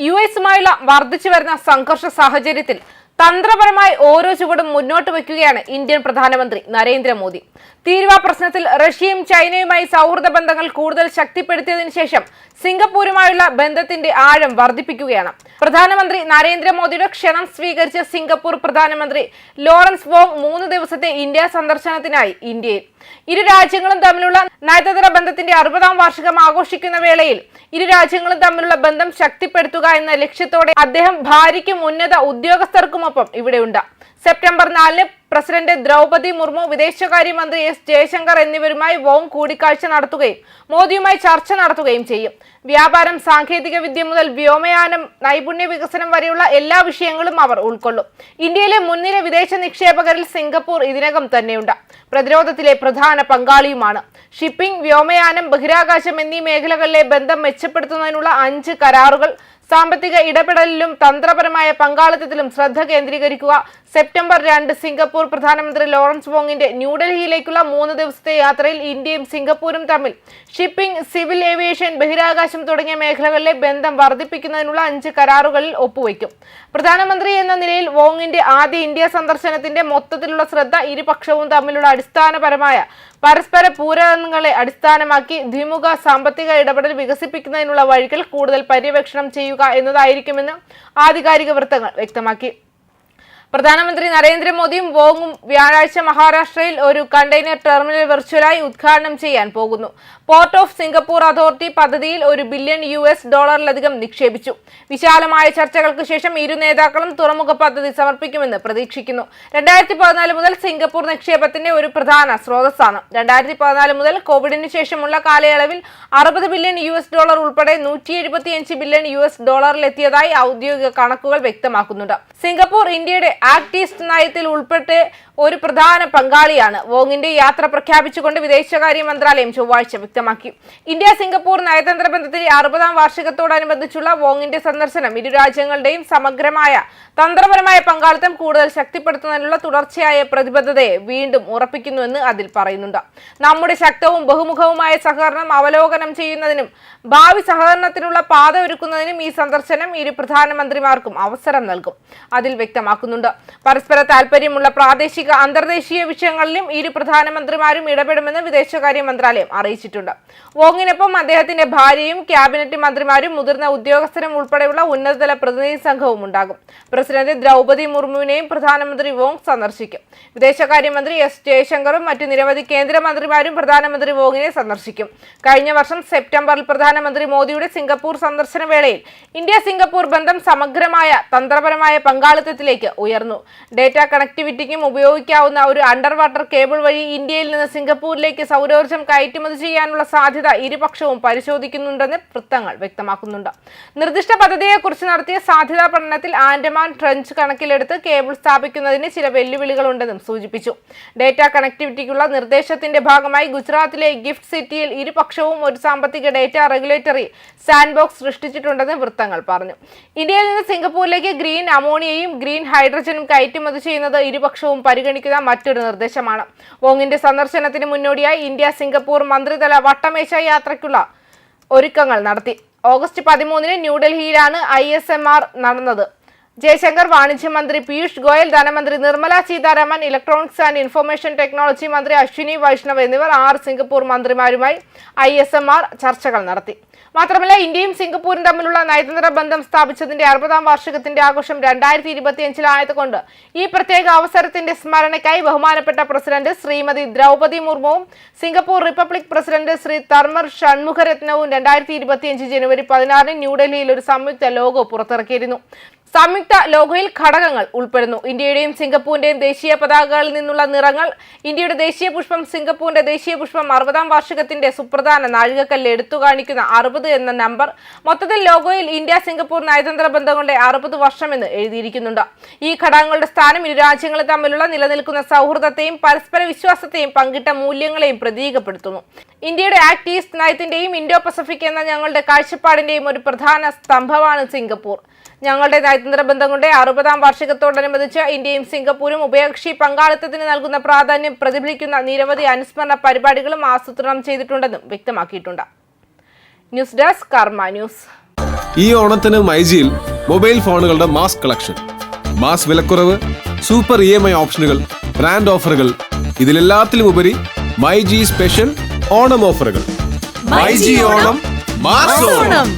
U എസുമായുള്ള വർദ്ധിച്ചു വരുന്ന സംഘർഷ സാഹചര്യത്തിൽ തന്ത്രപരമായി ഓരോ ചുവടും മുന്നോട്ട് വയ്ക്കുകയാണ് ഇന്ത്യൻ പ്രധാനമന്ത്രി നരേന്ദ്രമോദി. തീരുവ പ്രശ്നത്തിൽ റഷ്യയും ചൈനയുമായി സൗഹൃദ ബന്ധങ്ങൾ കൂടുതൽ ശക്തിപ്പെടുത്തിയതിനു ശേഷം സിംഗപ്പൂരുമായുള്ള ബന്ധത്തിന്റെ ആഴം വർദ്ധിപ്പിക്കുകയാണ്. പ്രധാനമന്ത്രി നരേന്ദ്രമോദിയുടെ ക്ഷണം സ്വീകരിച്ച സിംഗപ്പൂർ പ്രധാനമന്ത്രി ലോറൻസ് വോങ് മൂന്ന് ദിവസത്തെ ഇന്ത്യ സന്ദർശനത്തിനായി ഇന്ത്യയിൽ. ഇരു രാജ്യങ്ങളും തമ്മിലുള്ള നയതന്ത്ര ബന്ധത്തിന്റെ അറുപതാം വാർഷികം ആഘോഷിക്കുന്ന വേളയിൽ ഇരു രാജ്യങ്ങളും തമ്മിലുള്ള ബന്ധം ശക്തിപ്പെടുത്തുക എന്ന ലക്ഷ്യത്തോടെ അദ്ദേഹം ഭാര്യയ്ക്കും ഉന്നത ഉദ്യോഗസ്ഥർക്കുമൊപ്പം ഇവിടെയുണ്ട്. സെപ്റ്റംബർ നാലിന് പ്രസിഡന്റ് ദ്രൗപതി മുർമു വിദേശകാര്യമന്ത്രി എസ് ജയശങ്കർ എന്നിവരുമായി വോങ് കൂടിക്കാഴ്ച നടത്തുകയും മോദിയുമായി ചർച്ച നടത്തുകയും ചെയ്യും. വ്യാപാരം സാങ്കേതിക വിദ്യ മുതൽ വ്യോമയാനം നൈപുണ്യ വികസനം വരെയുള്ള എല്ലാ വിഷയങ്ങളും അവർ ഉൾക്കൊള്ളും. ഇന്ത്യയിലെ മുൻനിര വിദേശ നിക്ഷേപകരിൽ സിംഗപ്പൂർ ഇതിനകം തന്നെയുണ്ട്. പ്രതിരോധത്തിലെ പ്രധാന പങ്കാളിയുമാണ്. ഷിപ്പിംഗ് വ്യോമയാനം ബഹിരാകാശം എന്നീ മേഖലകളിലെ ബന്ധം മെച്ചപ്പെടുത്തുന്നതിനുള്ള അഞ്ച് കരാറുകൾ സാമ്പത്തിക ഇടപെടലിലും തന്ത്രപരമായ പങ്കാളിത്തത്തിലും ശ്രദ്ധ കേന്ദ്രീകരിക്കുക. സെപ്റ്റംബർ രണ്ട് സിംഗപ്പൂർ പ്രധാനമന്ത്രി ലോറൻസ് വോങ്ങിന്റെ ന്യൂഡൽഹിയിലേക്കുള്ള മൂന്ന് ദിവസത്തെ യാത്രയിൽ ഇന്ത്യയും സിംഗപ്പൂരും തമ്മിൽ. ഷിപ്പിംഗ് സിവിൽ ഏവിയേഷൻ ബഹിരാകാശം തുടങ്ങിയ മേഖലകളിലെ ബന്ധം വർദ്ധിപ്പിക്കുന്നതിനുള്ള അഞ്ച് കരാറുകളിൽ ഒപ്പുവയ്ക്കും പ്രധാനമന്ത്രി എന്ന നിലയിൽ വോങ്ങിന്റെ ആദ്യ ഇന്ത്യ സന്ദർശനത്തിന്റെ മൊത്തത്തിലുള്ള ശ്രദ്ധ ഇരുപക്ഷവും തമ്മിലുള്ള അടിസ്ഥാനപരമായ പരസ്പര പൂരകങ്ങളെ അടിസ്ഥാനമാക്കി ദ്വിമുഖ സാമ്പത്തിക ഇടപെടൽ വികസിപ്പിക്കുന്നതിനുള്ള വഴികൾ കൂടുതൽ പര്യവേക്ഷണം ചെയ്യുക എന്നതായിരിക്കുമെന്ന് ആധികാരിക വൃത്തങ്ങൾ വ്യക്തമാക്കി. പ്രധാനമന്ത്രി നരേന്ദ്രമോദിയും വോങ്ങും വ്യാഴാഴ്ച മഹാരാഷ്ട്രയിൽ ഒരു കണ്ടെയ്നർ ടെർമിനൽ വെർച്വലായി ഉദ്ഘാടനം ചെയ്യാൻ പോകുന്നു. പോർട്ട് ഓഫ് സിംഗപ്പൂർ അതോറിറ്റി പദ്ധതിയിൽ ഒരു ബില്യൺ യു എസ് ഡോളറിലധികം നിക്ഷേപിച്ചു. വിശാലമായ ചർച്ചകൾക്ക് ശേഷം ഇരു നേതാക്കളും തുറമുഖ പദ്ധതി സമർപ്പിക്കുമെന്ന് പ്രതീക്ഷിക്കുന്നു. രണ്ടായിരത്തി പതിനാല് മുതൽ സിംഗപ്പൂർ നിക്ഷേപത്തിന്റെ ഒരു പ്രധാന സ്രോതസ്സാണ്. രണ്ടായിരത്തി പതിനാല് മുതൽ കോവിഡിന് ശേഷമുള്ള കാലയളവിൽ അറുപത് ബില്യൺ യു എസ് ഡോളർ ഉൾപ്പെടെ നൂറ്റി എഴുപത്തിയഞ്ച് ബില്യൺ യു എസ് ഡോളറിലെത്തിയതായി ഔദ്യോഗിക കണക്കുകൾ വ്യക്തമാക്കുന്നുണ്ട്. സിംഗപ്പൂർ ഇന്ത്യയുടെ ആക്ട് ഈസ്റ്റ് നയത്തിൽ ഉൾപ്പെട്ട് ഒരു പ്രധാന പങ്കാളിയാണ്. വോങ്ങിന്റെ യാത്ര പ്രഖ്യാപിച്ചുകൊണ്ട് വിദേശകാര്യ മന്ത്രാലയം ചൊവ്വാഴ്ച വ്യക്തമാക്കി. ഇന്ത്യ സിംഗപ്പൂർ നയതന്ത്ര ബന്ധത്തിന്റെ അറുപതാം വാർഷികത്തോടനുബന്ധിച്ചുള്ള വോങ്ങിന്റെ സന്ദർശനം ഇരു രാജ്യങ്ങളുടെയും സമഗ്രമായ തന്ത്രപരമായ പങ്കാളിത്തം കൂടുതൽ ശക്തിപ്പെടുത്തുന്നതിനുള്ള തുടർച്ചയായ പ്രതിബദ്ധതയെ വീണ്ടും ഉറപ്പിക്കുന്നുവെന്ന് അതിൽ പറയുന്നുണ്ട്. നമ്മുടെ ശക്തവും ബഹുമുഖവുമായ സഹകരണം അവലോകനം ചെയ്യുന്നതിനും ഭാവി സഹകരണത്തിനുള്ള പാത ഒരുക്കുന്നതിനും ഈ സന്ദർശനം ഇരു പ്രധാനമന്ത്രിമാർക്കും അവസരം നൽകും. അതിൽ വ്യക്തമാക്കുന്നുണ്ട്. പരസ്പര താൽപര്യമുള്ള പ്രാദേശിക അന്തർദേശീയ വിഷയങ്ങളിലും ഇരു പ്രധാനമന്ത്രിമാരും ഇടപെടുമെന്ന് വിദേശകാര്യ മന്ത്രാലയം അറിയിച്ചിട്ടുണ്ട്. വോങ്ങിനൊപ്പം അദ്ദേഹത്തിന്റെ ഭാര്യയും ക്യാബിനറ്റ് മന്ത്രിമാരും മുതിർന്ന ഉദ്യോഗസ്ഥരും ഉൾപ്പെടെയുള്ള ഉന്നതതല പ്രതിനിധി സംഘവും ഉണ്ടാകും. പ്രസിഡന്റ് ദ്രൗപതി മുർമുവിനെയും പ്രധാനമന്ത്രി വോങ് സന്ദർശിക്കും. വിദേശകാര്യമന്ത്രി എസ് ജയശങ്കറും മറ്റു നിരവധി കേന്ദ്രമന്ത്രിമാരും പ്രധാനമന്ത്രി വോങ്ങിനെ സന്ദർശിക്കും. കഴിഞ്ഞ വർഷം സെപ്റ്റംബറിൽ പ്രധാനമന്ത്രി മോദിയുടെ സിംഗപ്പൂർ സന്ദർശന വേളയിൽ ഇന്ത്യ സിംഗപ്പൂർ ബന്ധം സമഗ്രമായ തന്ത്രപരമായ പങ്കാളിത്തത്തിലേക്ക് ഉയർന്നു. ഡേറ്റ കണക്ടിവിറ്റിക്കും ഉപയോഗിക്കാവുന്ന ഒരു അണ്ടർ വാട്ടർ കേബിൾ വഴി ഇന്ത്യയിൽ നിന്ന് സിംഗപ്പൂരിലേക്ക് സൗരോർജം കയറ്റുമതി ചെയ്യാനുള്ള സാധ്യത ഇരുപക്ഷവും പരിശോധിക്കുന്നുണ്ടെന്ന് വൃത്തങ്ങൾ വ്യക്തമാക്കുന്നുണ്ട്. നിർദ്ദിഷ്ട പദ്ധതിയെക്കുറിച്ച് നടത്തിയ സാധ്യതാ പഠനത്തിൽ ആൻഡമാൻ ട്രഞ്ച് കണക്കിലെടുത്ത് കേബിൾ സ്ഥാപിക്കുന്നതിന് ചില വെല്ലുവിളികളുണ്ടെന്നും സൂചിപ്പിച്ചു. ഡേറ്റ കണക്ടിവിറ്റിക്കുള്ള നിർദ്ദേശത്തിന്റെ ഭാഗമായി ഗുജറാത്തിലെ ഗിഫ്റ്റ് സിറ്റിയിൽ ഇരുപക്ഷവും ഒരു സാമ്പത്തിക ഡേറ്റ റെഗുലേറ്ററി സാൻഡ്ബോക്സ് സൃഷ്ടിച്ചിട്ടുണ്ടെന്ന് വൃത്തങ്ങൾ പറഞ്ഞു. ഇന്ത്യയിൽ നിന്ന് സിംഗപ്പൂരിലേക്ക് ഗ്രീൻ അമോണിയയും ഗ്രീൻ ഹൈഡ്രജനും കയറ്റുമതി ചെയ്യുന്നത് ഇരുപക്ഷവും പരിഗണിക്കുന്ന മറ്റൊരു നിർദ്ദേശമാണ്. വോങ്ങിന്റെ സന്ദർശനത്തിന് മുന്നോടിയായി ഇന്ത്യ സിംഗപ്പൂർ മന്ത്രിതല വട്ടമേശ യാത്രയ്ക്കുള്ള ഒരുക്കങ്ങൾ നടത്തി. ഓഗസ്റ്റ് പതിമൂന്നിന് ന്യൂഡൽഹിയിലാണ് ഐ നടന്നത്. ജയശങ്കർ വാണിജ്യമന്ത്രി പീയൂഷ് ഗോയൽ ധനമന്ത്രി Nirmala Sitharaman electronics and information technology മന്ത്രി അശ്വിനി വൈഷ്ണവ് എന്നിവർ ആറ് സിംഗപ്പൂർ മന്ത്രിമാരുമായി ഐ എസ് എം ആർ ചർച്ചകൾ നടത്തി. മാത്രമല്ല ഇന്ത്യയും സിംഗപ്പൂരും തമ്മിലുള്ള നയതന്ത്ര ബന്ധം സ്ഥാപിച്ചതിന്റെ അറുപതാം വാർഷികത്തിന്റെ ആഘോഷം രണ്ടായിരത്തി ഇരുപത്തിയഞ്ചിലായതുകൊണ്ട് ഈ പ്രത്യേക അവസരത്തിന്റെ സ്മരണയ്ക്കായി ബഹുമാനപ്പെട്ട president Shrimati Droupadi മുർമുവും Singapore republic president Shri Tharman ഷൺമുഖരത്നവും രണ്ടായിരത്തി ഇരുപത്തിയഞ്ച് ജനുവരി പതിനാറിന് ന്യൂഡൽഹിയിൽ ഒരു സംയുക്ത ലോഗോ പുറത്തിറക്കിയിരുന്നു. സംയുക്ത ലോഗോയിൽ ഘടകങ്ങൾ ഉൾപ്പെടുന്നു. ഇന്ത്യയുടെയും സിംഗപ്പൂരിന്റെയും ദേശീയ പതാകകളിൽ നിന്നുള്ള നിറങ്ങൾ ഇന്ത്യയുടെ ദേശീയ പുഷ്പം സിംഗപ്പൂരിന്റെ ദേശീയ പുഷ്പം അറുപതാം വാർഷികത്തിന്റെ സുപ്രധാന നാഴികക്കല്ല് എടുത്തു കാണിക്കുന്ന അറുപത് എന്ന നമ്പർ മൊത്തത്തിൽ ലോഗോയിൽ ഇന്ത്യ സിംഗപ്പൂർ നയതന്ത്ര ബന്ധങ്ങളുടെ അറുപത് വർഷമെന്ന് എഴുതിയിരിക്കുന്നുണ്ട്. ഈ ഘടകങ്ങളുടെ സ്ഥാനം ഇരു രാജ്യങ്ങളും തമ്മിലുള്ള നിലനിൽക്കുന്ന സൗഹൃദത്തെയും പരസ്പര വിശ്വാസത്തെയും പങ്കിട്ട മൂല്യങ്ങളെയും പ്രതീകപ്പെടുത്തുന്നു. ഇന്ത്യയുടെ ആക്ട് ഈസ്റ്റ് നയത്തിന്റെയും ഇൻഡോ പസഫിക് എന്ന ഞങ്ങളുടെ കാഴ്ചപ്പാടിന്റെയും ഒരു പ്രധാന സ്തംഭമാണ് സിംഗപ്പൂർ. ഞങ്ങളുടെ നയതന്ത്ര ബന്ധങ്ങളുടെ അറുപതാം വാർഷികത്തോടനുബന്ധിച്ച് ഇന്ത്യയും സിംഗപ്പൂരും ഉഭയകക്ഷി പങ്കാളിത്തത്തിന് നൽകുന്ന പ്രാധാന്യം പ്രതിഫലിക്കുന്ന നിരവധി അനുസ്മരണ പരിപാടികളും ആസൂത്രണം ചെയ്തിട്ടുണ്ടെന്നും വ്യക്തമാക്കിയിട്ടുണ്ട്. News desk Karma news. ഈ ഓണത്തിന് മൈജിയിൽ മൊബൈൽ ഫോണുകളുടെ മാസ് കളക്ഷൻ മാസ് വിലക്കുറവ് സൂപ്പർ ഇ എം ഐ ഓപ്ഷനുകൾ ബ്രാൻഡ് ഓഫറുകൾ ഇതിലെല്ലാത്തിലും ഉപരി മൈജി സ്പെഷ്യൽ ഓണം ഓഫറുകൾ. മൈജി ഓണം മാസ് ഓണം.